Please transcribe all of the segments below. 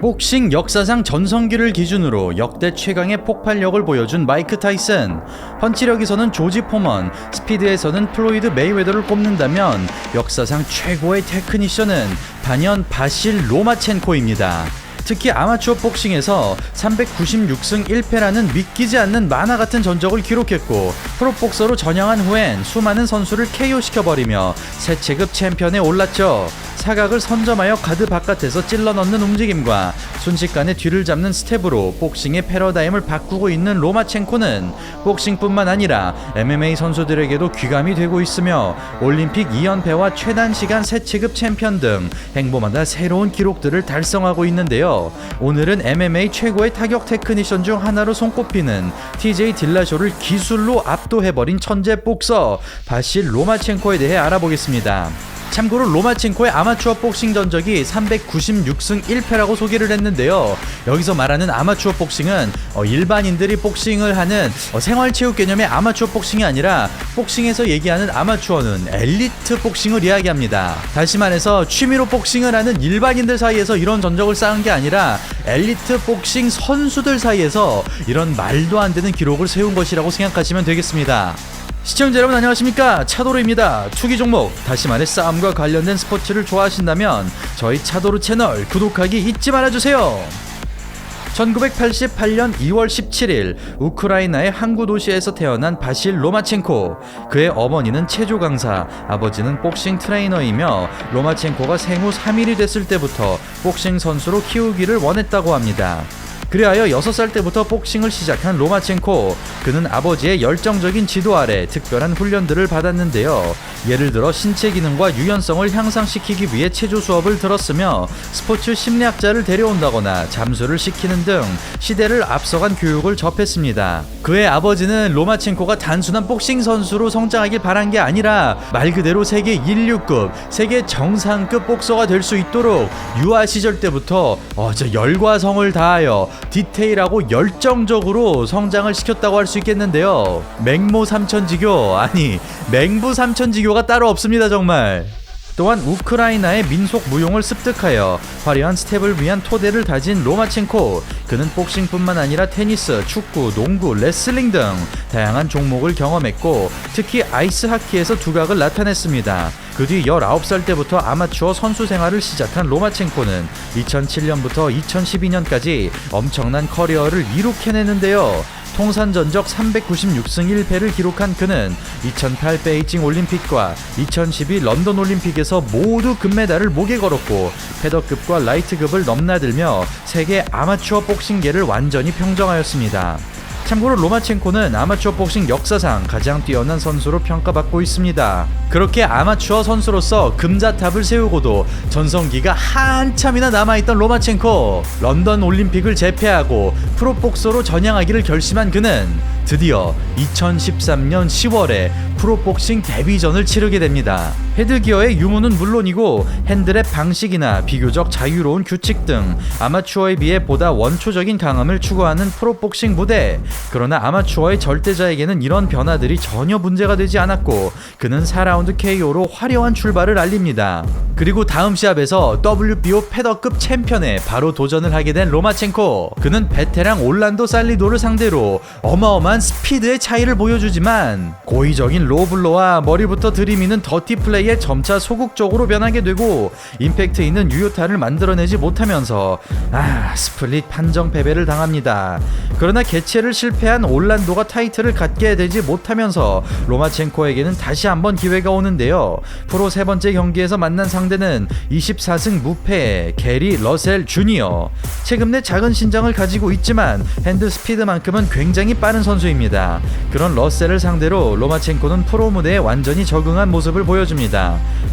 복싱 역사상 전성기를 기준으로 역대 최강의 폭발력을 보여준 마이크 타이슨. 펀치력에서는 조지 포먼 스피드에서는 플로이드 메이웨더를 꼽는다면 역사상 최고의 테크니션은 단연 바실 로마첸코입니다 특히 아마추어 복싱에서 396승 1패라는 믿기지 않는 만화 같은 전적을 기록했고 프로복서로 전향한 후엔 수많은 선수를 KO시켜버리며 새 체급 챔피언에 올랐죠. 사각을 선점하여 가드 바깥에서 찔러 넣는 움직임과 순식간에 뒤를 잡는 스텝으로 복싱의 패러다임을 바꾸고 있는 로마첸코는 복싱뿐만 아니라 MMA 선수들에게도 귀감이 되고 있으며 올림픽 2연패와 최단 시간 새 체급 챔피언 등 행보마다 새로운 기록들을 달성하고 있는데요. 오늘은 MMA 최고의 타격 테크니션 중 하나로 손꼽히는 TJ 딜라쇼를 기술로 압도해버린 천재 복서 바실 로마첸코에 대해 알아보겠습니다. 참고로 로마첸코의 아마추어 복싱 전적이 396승 1패라고 소개를 했는데요. 여기서 말하는 아마추어 복싱은 어, 일반인들이 복싱을 하는 어, 생활체육 개념의 아마추어 복싱이 아니라 복싱에서 얘기하는 아마추어는 엘리트 복싱을 이야기합니다. 다시 말해서 취미로 복싱을 하는 일반인들 사이에서 이런 전적을 쌓은 게 아니라 엘리트 복싱 선수들 사이에서 이런 말도 안 되는 기록을 세운 것이라고 생각하시면 되겠습니다. 시청자 여러분 안녕하십니까? 차도르입니다. 투기 종목 다시 말해 싸움과 관련된 스포츠를 좋아하신다면 저희 차도르 채널 구독하기 잊지 말아주세요. 1988년 2월 17일 우크라이나의 항구 도시에서 태어난 바실 로마첸코. 그의 어머니는 체조 강사 아버지는 복싱 트레이너이며 로마첸코가 생후 3일이 됐을 때부터 복싱 선수로 키우기를 원했다고 합니다 그리하여 6살 때부터 복싱을 시작한 로마첸코. 그는 아버지의 열정적인 지도 아래 특별한 훈련들을 받았는데요. 예를 들어 신체 기능과 유연성을 향상시키기 위해 체조 수업을 들었으며 스포츠 심리학자를 데려온다거나 잠수를 시키는 등 시대를 앞서간 교육을 접했습니다. 그의 아버지는 로마첸코가 단순한 복싱 선수로 성장하길 바란 게 아니라 말 그대로 세계 인류급, 세계 정상급 복서가 될 수 있도록 유아 시절 때부터 어, 저 열과 성을 다하여 디테일하고 열정적으로 성장을 시켰다고 할 수 있겠는데요. 맹모 삼천지교 아니 맹부 삼천지교가 따로 없습니다 정말. 또한 우크라이나의 민속 무용을 습득하여 화려한 스텝을 위한 토대를 다진 로마첸코 그는 복싱뿐만 아니라 테니스, 축구, 농구, 레슬링 등 다양한 종목을 경험했고 특히 아이스 하키에서 두각을 나타냈습니다. 그 뒤 19살 때부터 아마추어 선수 생활을 시작한 로마첸코는 2007년부터 2012년까지 엄청난 커리어를 이룩해내는데요. 통산 전적 396승 1패를 기록한 그는 2008 베이징 올림픽과 2012 런던 올림픽에서 모두 금메달을 목에 걸었고 패더급과 라이트급을 넘나들며 세계 아마추어 복싱계를 완전히 평정하였습니다. 참고로 로마첸코는 아마추어 복싱 역사상 가장 뛰어난 선수로 평가받고 있습니다. 그렇게 아마추어 선수로서 금자탑을 세우고도 전성기가 한참이나 남아있던 로마첸코 런던 올림픽을 제패하고 프로복서로 전향하기를 결심한 그는 드디어 2013년 10월에 프로복싱 데뷔전을 치르게 됩니다. 헤드기어의 유무는 물론이고 핸들의 방식이나 비교적 자유로운 규칙 등 아마추어에 비해 보다 원초적인 강함을 추구하는 프로복싱 무대. 그러나 아마추어의 절대자에게는 이런 변화들이 전혀 문제가 되지 않았고 그는 4라운드 KO로 화려한 출발을 알립니다. 그리고 다음 시합에서 WBO 패더급 챔피언에 바로 도전을 하게 된 로마첸코. 그는 베테랑 올란도 살리도를 상대로 어마어마한 스피드의 차이를 보여주지만 고의적인 로블로와 머리부터 들이미는 더티 플레이 에 점차 소극적으로 변하게 되고 임팩트 있는 유효타를 만들어내지 못하면서 아 스플릿 판정 패배를 당합니다. 그러나 개최를 실패한 올란도가 타이틀을 갖게 되지 못하면서 로마첸코에게는 다시 한번 기회가 오는데요. 프로 세 번째 경기에서 만난 상대는 24승 무패 게리 러셀 주니어. 최근 내 작은 신장을 가지고 있지만 핸드 스피드만큼은 굉장히 빠른 선수입니다. 그런 러셀을 상대로 로마첸코는 프로 무대에 완전히 적응한 모습을 보여줍니다.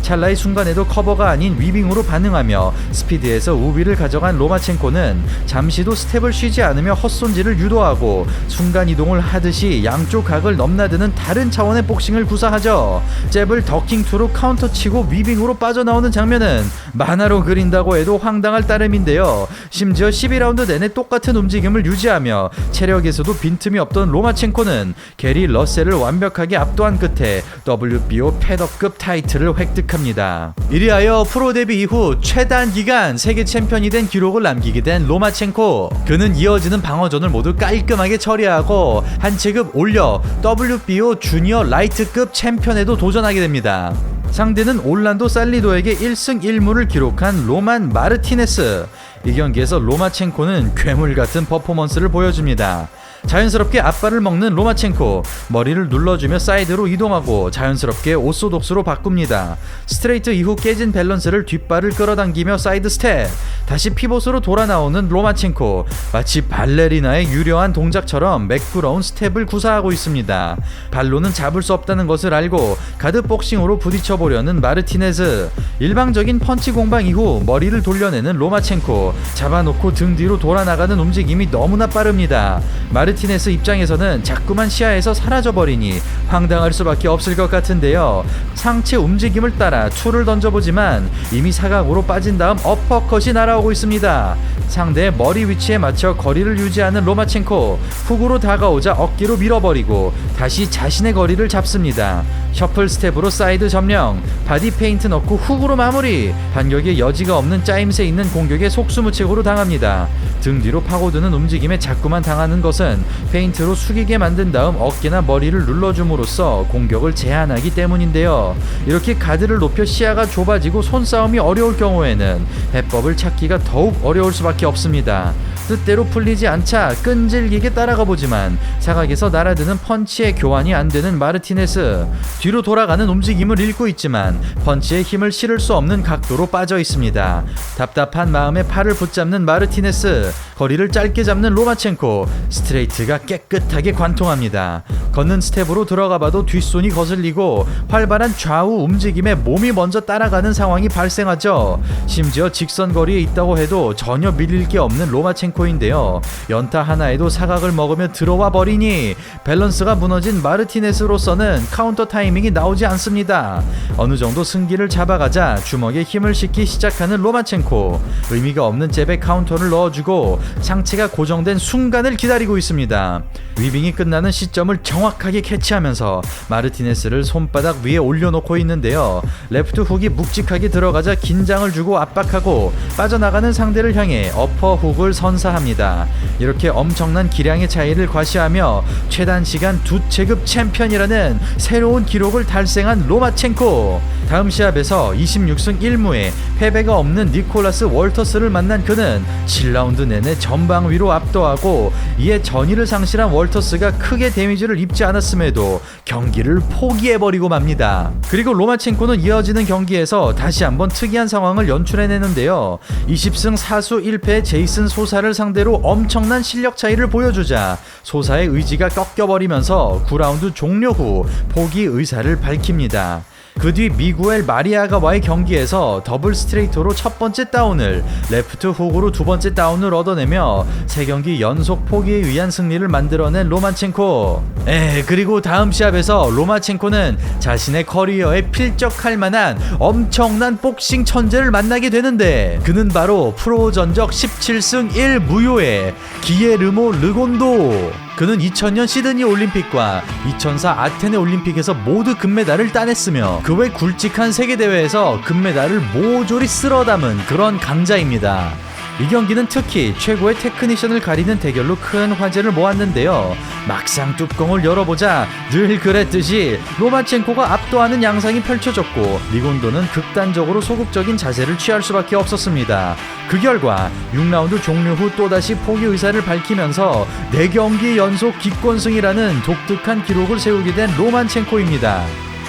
찰나의 순간에도 커버가 아닌 위빙으로 반응하며 스피드에서 우위를 가져간 로마첸코는 잠시도 스텝을 쉬지 않으며 헛손질을 유도하고 순간 이동을 하듯이 양쪽 각을 넘나드는 다른 차원의 복싱을 구사하죠. 잽을 더킹투로 카운터 치고 위빙으로 빠져나오는 장면은 만화로 그린다고 해도 황당할 따름인데요. 심지어 12라운드 내내 똑같은 움직임을 유지하며 체력에서도 빈틈이 없던 로마첸코는 게리 러셀을 완벽하게 압도한 끝에 WBO 패더급 타이틀 을 획득합니다. 이리하여 프로 데뷔 이후 최단 기간 세계 챔피언이 된 기록을 남기게 된 로마첸코. 그는 이어지는 방어전을 모두 깔끔하게 처리하고 한 체급 올려 WBO 주니어 라이트급 챔피언에도 도전하게 됩니다. 상대는 올란도 살리도에게 1승 1무를 기록한 로만 마르티네스. 이 경기에서 로마첸코는 괴물 같은 퍼포먼스를 보여줍니다. 자연스럽게 앞발을 먹는 로마첸코 머리를 눌러주며 사이드로 이동하고 자연스럽게 오소독스로 바꿉니다. 스트레이트 이후 깨진 밸런스를 뒷발을 끌어당기며 사이드 스텝 다시 피봇으로 돌아 나오는 로마첸코 마치 발레리나의 유려한 동작처럼 매끄러운 스텝을 구사하고 있습니다. 발로는 잡을 수 없다는 것을 알고 가드 복싱으로 부딪혀 보려는 마르티네즈 일방적인 펀치 공방 이후 머리를 돌려내는 로마첸코 잡아놓고 등 뒤로 돌아 나가는 움직임이 너무나 빠릅니다. 마르 티네스 입장에서는 자꾸만 시야에서 사라져버리니 황당할 수밖에 없을 것 같은데요. 상체 움직임을 따라 투를 던져보지만 이미 사각으로 빠진 다음 어퍼컷이 날아오고 있습니다. 상대의 머리 위치에 맞춰 거리를 유지하는 로마첸코 훅으로 다가오자 어깨로 밀어버리고 다시 자신의 거리를 잡습니다. 셔플 스텝으로 사이드 점령, 바디 페인트 넣고 훅으로 마무리. 반격의 여지가 없는 짜임새 있는 공격에 속수무책으로 당합니다. 등 뒤로 파고드는 움직임에 자꾸만 당하는 것은 페인트로 숙이게 만든 다음 어깨나 머리를 눌러줌으로써 공격을 제한하기 때문인데요. 이렇게 가드를 높여 시야가 좁아지고 손싸움이 어려울 경우에는 해법을 찾기가 더욱 어려울 수밖에 없습니다. 뜻대로 풀리지 않자 끈질기게 따라가 보지만 사각에서 날아드는 펀치의 교환이 안 되는 마르티네스 뒤로 돌아가는 움직임을 잃고 있지만 펀치에 힘을 실을 수 없는 각도로 빠져 있습니다. 답답한 마음에 팔을 붙잡는 마르티네스 거리를 짧게 잡는 로마첸코 스트레이트가 깨끗하게 관통합니다. 걷는 스텝으로 들어가 봐도 뒷손이 거슬리고 활발한 좌우 움직임에 몸이 먼저 따라가는 상황이 발생하죠. 심지어 직선 거리에 있다고 해도 전혀 밀릴 게 없는 로마첸코 인데요. 연타 하나에도 사각을 먹으며 들어와 버리니 밸런스가 무너진 마르티네스로서는 카운터 타이밍이 나오지 않습니다. 어느 정도 승기를 잡아가자 주먹에 힘을 싣기 시작하는 로마첸코 의미가 없는 잽에 카운터를 넣어주고 상체가 고정된 순간을 기다리고 있습니다. 위빙이 끝나는 시점을 정확하게 캐치하면서 마르티네스를 손바닥 위에 올려놓고 있는데요. 레프트 훅이 묵직하게 들어가자 긴장을 주고 압박하고 빠져나가는 상대를 향해 어퍼 훅을 선사 합니다. 이렇게 엄청난 기량의 차이를 과시하며 최단 시간 두 체급 챔피언이라는 새로운 기록을 달성한 로마첸코. 다음 시합에서 26승 1무에 패배가 없는 니콜라스 월터스를 만난 그는 7라운드 내내 전방 위로 압도하고 이에 전의를 상실한 월터스가 크게 데미지를 입지 않았음에도 경기를 포기해버리고 맙니다. 그리고 로마첸코는 이어지는 경기에서 다시 한번 특이한 상황을 연출해내는데요. 20승 4수 1패 제이슨 소사를 상대로 엄청난 실력 차이를 보여주자 소사의 의지가 꺾여버리면서 9라운드 종료 후 포기 의사를 밝힙니다. 그 뒤 미구엘 마리아가와의 경기에서 더블 스트레이터로 첫 번째 다운을 레프트 훅으로 두 번째 다운을 얻어내며 세 경기 연속 포기에 의한 승리를 만들어낸 로마첸코. 에 그리고 다음 시합에서 로마첸코는 자신의 커리어에 필적할 만한 엄청난 복싱 천재를 만나게 되는데 그는 바로 프로 전적 17승 1무효의 기에르모 르곤도. 그는 2000년 시드니 올림픽과 2004 아테네 올림픽에서 모두 금메달을 따냈으며 그 외 굵직한 세계 대회에서 금메달을 모조리 쓸어 담은 그런 강자입니다. 이 경기는 특히 최고의 테크니션을 가리는 대결로 큰 화제를 모았는데요. 막상 뚜껑을 열어보자 늘 그랬듯이 로마첸코가 압도하는 양상이 펼쳐졌고 리곤도는 극단적으로 소극적인 자세를 취할 수밖에 없었습니다. 그 결과 6라운드 종료 후 또다시 포기 의사를 밝히면서 4경기 연속 기권승이라는 독특한 기록을 세우게 된 로만첸코입니다.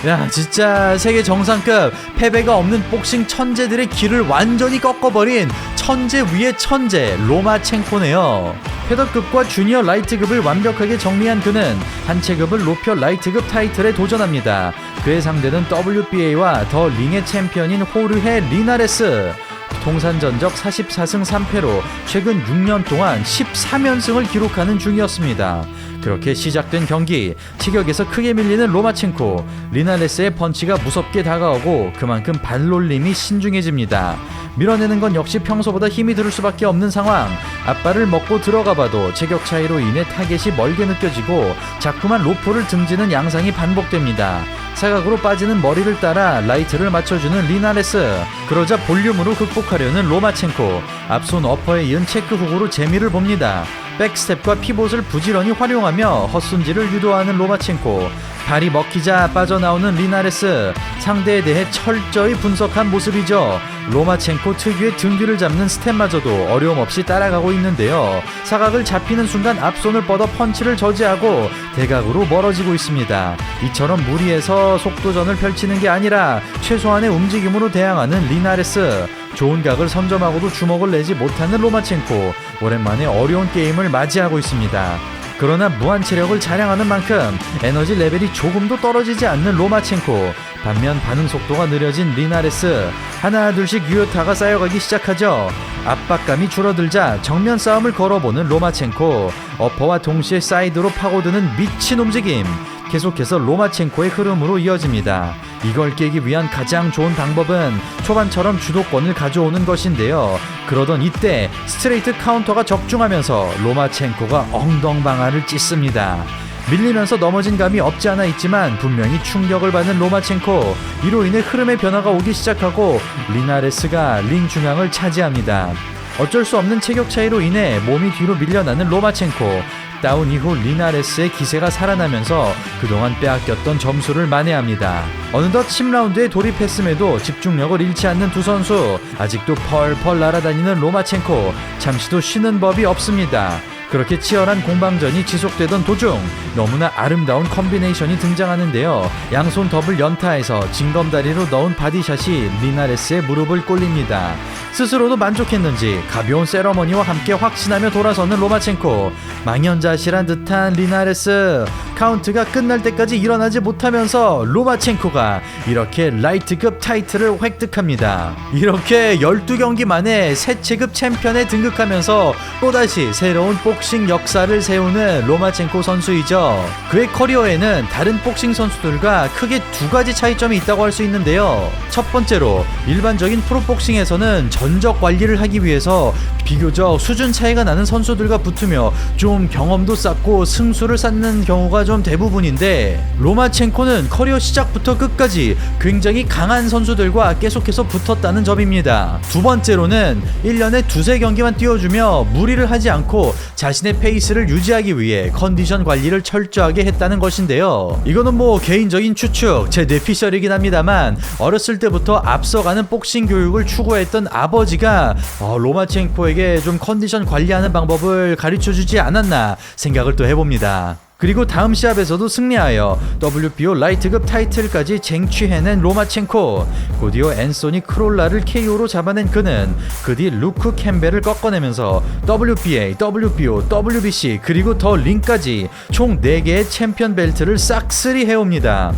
야 진짜 세계 정상급 패배가 없는 복싱 천재들의 길을 완전히 꺾어버린 천재 위의 천재 로마첸코네요. 패더급과 주니어 라이트급을 완벽하게 정리한 그는 한 체급을 높여 라이트급 타이틀에 도전합니다. 그의 상대는 WBA와 더 링의 챔피언인 호르헤 리나레스. 통산 전적 44승 3패로 최근 6년 동안 13연승을 기록하는 중이었습니다. 그렇게 시작된 경기 체격에서 크게 밀리는 로마첸코 리나레스의 펀치가 무섭게 다가오고 그만큼 발놀림이 신중해집니다. 밀어내는 건 역시 평소보다 힘이 들을 수밖에 없는 상황 앞발을 먹고 들어가 봐도 체격 차이로 인해 타겟이 멀게 느껴지고 자꾸만 로프를 등지는 양상이 반복됩니다. 사각으로 빠지는 머리를 따라 라이트를 맞춰주는 리나레스 그러자 볼륨으로 극복하려는 로마첸코 앞손 어퍼에 이은 체크 훅으로 재미를 봅니다. 백스텝과 피봇을 부지런히 활용하며 헛손질을 유도하는 로마첸코. 발이 먹히자 빠져나오는 리나레스. 상대에 대해 철저히 분석한 모습이죠. 로마첸코 특유의 등 뒤를 잡는 스텝마저도 어려움 없이 따라가고 있는데요. 사각을 잡히는 순간 앞손을 뻗어 펀치를 저지하고 대각으로 멀어지고 있습니다. 이처럼 무리해서 속도전을 펼치는 게 아니라 최소한의 움직임으로 대항하는 리나레스 좋은 각을 선점하고도 주먹을 내지 못하는 로마첸코 오랜만에 어려운 게임을 맞이하고 있습니다. 그러나 무한 체력을 자랑하는 만큼 에너지 레벨이 조금도 떨어지지 않는 로마첸코 반면 반응 속도가 느려진 리나레스 하나 둘씩 유효타가 쌓여가기 시작하죠 압박감이 줄어들자 정면 싸움을 걸어보는 로마첸코 어퍼와 동시에 사이드로 파고드는 미친 움직임 계속해서 로마첸코의 흐름으로 이어집니다. 이걸 깨기 위한 가장 좋은 방법은 초반처럼 주도권을 가져오는 것인데요. 그러던 이때 스트레이트 카운터가 적중하면서 로마첸코가 엉덩방아를 찢습니다. 밀리면서 넘어진 감이 없지 않아 있지만 분명히 충격을 받는 로마첸코 이로 인해 흐름의 변화가 오기 시작하고 리나레스가 링 중앙을 차지합니다. 어쩔 수 없는 체격 차이로 인해 몸이 뒤로 밀려나는 로마첸코 다운 이후 리나레스의 기세가 살아나면서 그동안 빼앗겼던 점수를 만회합니다. 어느덧 10라운드에 돌입했음에도 집중력을 잃지 않는 두 선수 아직도 펄펄 날아다니는 로마첸코 잠시도 쉬는 법이 없습니다. 그렇게 치열한 공방전이 지속되던 도중 너무나 아름다운 컨비네이션이 등장하는데요. 양손 더블 연타에서 징검다리로 넣은 바디샷이 리나레스의 무릎을 꼴립니다. 스스로도 만족했는지 가벼운 세러머니와 함께 확신하며 돌아서는 로마첸코 망연자실한 듯한 리나레스 카운트가 끝날 때까지 일어나지 못하면서 로마첸코가 이렇게 라이트급 타이틀을 획득합니다. 이렇게 12경기 만에 새 체급 챔피언에 등극하면서 또다시 새로운 복싱 역사를 세우는 로마첸코 선수이죠. 그의 커리어에는 다른 복싱 선수들과 크게 두 가지 차이점이 있다고 할 수 있는데요. 첫 번째로 일반적인 프로복싱에서는 전적 관리를 하기 위해서 비교적 수준 차이가 나는 선수들과 붙으며 좀 경험도 쌓고 승수를 쌓는 경우가 좀 대부분인데 로마첸코는 커리어 시작부터 끝까지 굉장히 강한 선수들과 계속해서 붙었다는 점입니다. 두 번째로는 1년에 두세 경기만 뛰어주며 무리를 하지 않고 자신의 페이스를 유지하기 위해 컨디션 관리를 철저하게 했다는 것인데요. 이거는 뭐 개인적인 추측, 제 뇌피셜이긴 합니다만 어렸을 때부터 앞서가는 복싱 교육을 추구했던 아버지가 어, 로마첸코에게 좀 컨디션 관리하는 방법을 가르쳐 주지 않았나 생각을 또 해봅니다. 그리고 다음 시합에서도 승리하여 WBO 라이트급 타이틀까지 쟁취해낸 로마첸코 곧이어 앤소니 크롤라를 KO로 잡아낸 그는 그 뒤 루크 캠벨을 꺾어내면서 WBA, WBO, WBC 그리고 더 링까지 총 4개의 챔피언 벨트를 싹쓸이 해옵니다.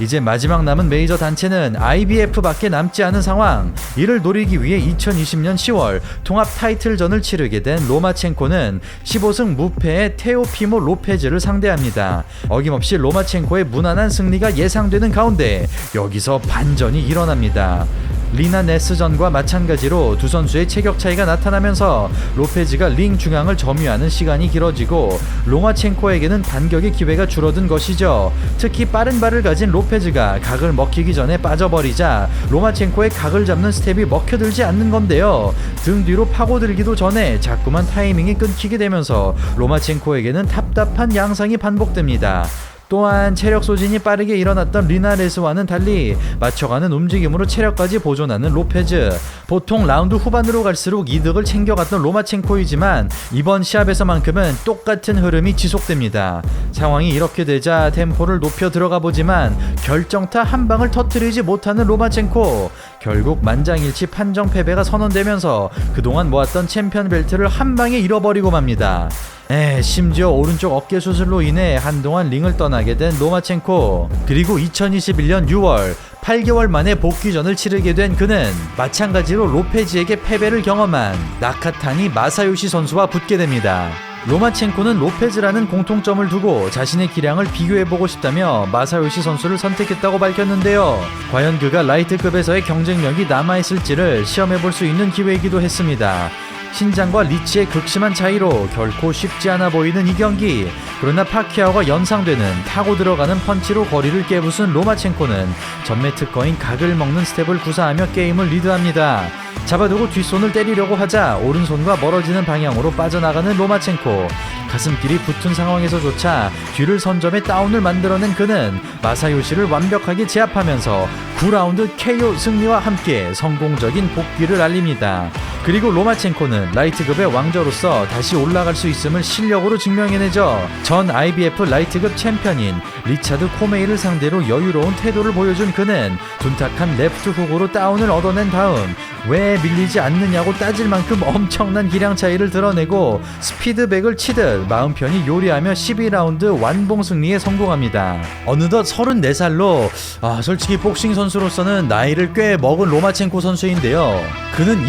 이제 마지막 남은 메이저 단체는 IBF밖에 남지 않은 상황 이를 노리기 위해 2020년 10월 통합 타이틀전을 치르게 된 로마첸코는 15승 무패의 테오피모 로페즈를 상대 합니다. 어김없이 로마첸코의 무난한 승리가 예상되는 가운데 여기서 반전이 일어납니다. 리나 네스전과 마찬가지로 두 선수의 체격 차이가 나타나면서 로페즈가 링 중앙을 점유하는 시간이 길어지고 롱아첸코에게는 반격의 기회가 줄어든 것이죠. 특히 빠른 발을 가진 로페즈가 각을 먹히기 전에 빠져버리자 로마첸코의 각을 잡는 스텝이 먹혀들지 않는 건데요. 등 뒤로 파고들기도 전에 자꾸만 타이밍이 끊기게 되면서 로마첸코에게는 답답한 양상이 반복됩니다. 또한 체력 소진이 빠르게 일어났던 리나레스와는 달리 맞춰가는 움직임으로 체력까지 보존하는 로페즈. 보통 라운드 후반으로 갈수록 이득을 챙겨갔던 로마첸코이지만 이번 시합에서만큼은 똑같은 흐름이 지속됩니다. 상황이 이렇게 되자 템포를 높여 들어가 보지만 결정타 한 방을 터트리지 못하는 로마첸코. 결국 만장일치 판정 패배가 선언되면서 그동안 모았던 챔피언 벨트를 한 방에 잃어버리고 맙니다 에, 심지어 오른쪽 어깨 수술로 인해 한동안 링을 떠나게 된 로마첸코. 그리고 2021년 6월 8개월 만에 복귀전을 치르게 된 그는 마찬가지로 로페즈에게 패배를 경험한 나카타니 마사요시 선수와 붙게 됩니다. 로마첸코는 로페즈라는 공통점을 두고 자신의 기량을 비교해보고 싶다며 마사요시 선수를 선택했다고 밝혔는데요. 과연 그가 라이트급에서의 경쟁력이 남아있을지를 시험해볼 수 있는 기회이기도 했습니다. 신장과 리치의 극심한 차이로 결코 쉽지 않아 보이는 이 경기. 그러나 파키아오가 연상되는 타고 들어가는 펀치로 거리를 깨부순 로마첸코는 전매 특허인 각을 먹는 스텝을 구사하며 게임을 리드합니다. 잡아두고 뒷손을 때리려고 하자 오른손과 멀어지는 방향으로 빠져나가는 로마첸코. 가슴길이 붙은 상황에서조차 뒤를 선점해 다운을 만들어낸 그는 마사요시를 완벽하게 제압하면서 9라운드 KO 승리와 함께 성공적인 복귀를 알립니다. 그리고 로마첸코는 라이트급의 왕저로서 다시 올라갈 수 있음을 실력으로 증명해내죠. 전 IBF 라이트급 챔피언인 리차드 코메이를 상대로 여유로운 태도를 보여준 그는 둔탁한 레프트 훅으로 다운을 얻어낸 다음 왜 밀리지 않느냐고 따질 만큼 엄청난 기량 차이를 드러내고 스피드백을 치듯 마음 편히 요리하며 12라운드 완봉 승리에 성공합니다. 어느덧 34살로 아, 솔직히 복싱 선수로서는 나이를 꽤 먹은 로마첸코 선수인데요. 그는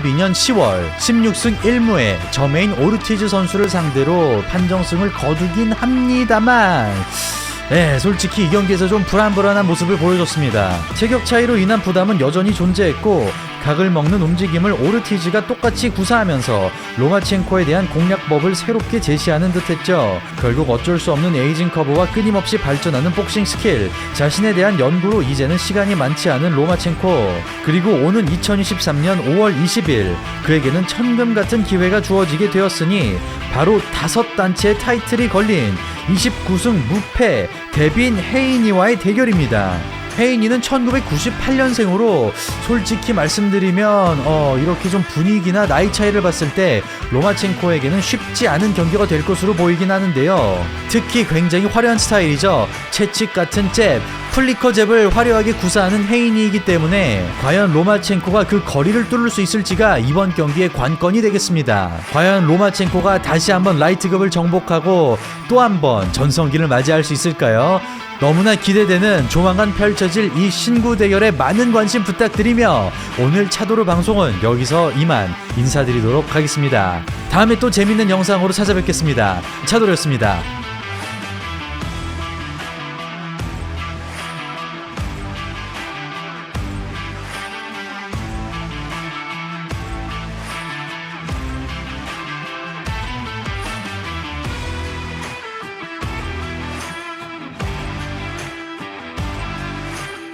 2022년 10월 16승 1무에 저메인 오르티즈 선수를 상대로 판정승을 거두긴 합니다만 네, 솔직히 이 경기에서 좀 불안불안한 모습을 보여줬습니다. 체격 차이로 인한 부담은 여전히 존재했고 각을 먹는 움직임을 오르티즈가 똑같이 구사하면서 로마첸코에 대한 공략법을 새롭게 제시하는 듯했죠. 결국 어쩔 수 없는 에이징 커브와 끊임없이 발전하는 복싱 스킬, 자신에 대한 연구로 이제는 시간이 많지 않은 로마첸코. 그리고 오는 2023년 5월 20일 그에게는 천금 같은 기회가 주어지게 되었으니 바로 다섯 단체의 타이틀이 걸린 29승 무패 데빈 헤이니와의 대결입니다. 헤이니는 1998년생으로 솔직히 말씀드리면 어, 이렇게 좀 분위기나 나이 차이를 봤을 때 로마첸코에게는 쉽지 않은 경기가 될 것으로 보이긴 하는데요. 특히 굉장히 화려한 스타일이죠. 채찍 같은 잽, 플리커 잽을 화려하게 구사하는 헤이니이기 때문에 과연 로마첸코가 그 거리를 뚫을 수 있을지가 이번 경기의 관건이 되겠습니다. 과연 로마첸코가 다시 한번 라이트급을 정복하고 또 한번 전성기를 맞이할 수 있을까요? 너무나 기대되는 조만간 펼쳐질 이 신구 대결에 많은 관심 부탁드리며 오늘 차도로 방송은 여기서 이만 인사드리도록 하겠습니다. 다음에 또 재밌는 영상으로 찾아뵙겠습니다. 차도로였습니다.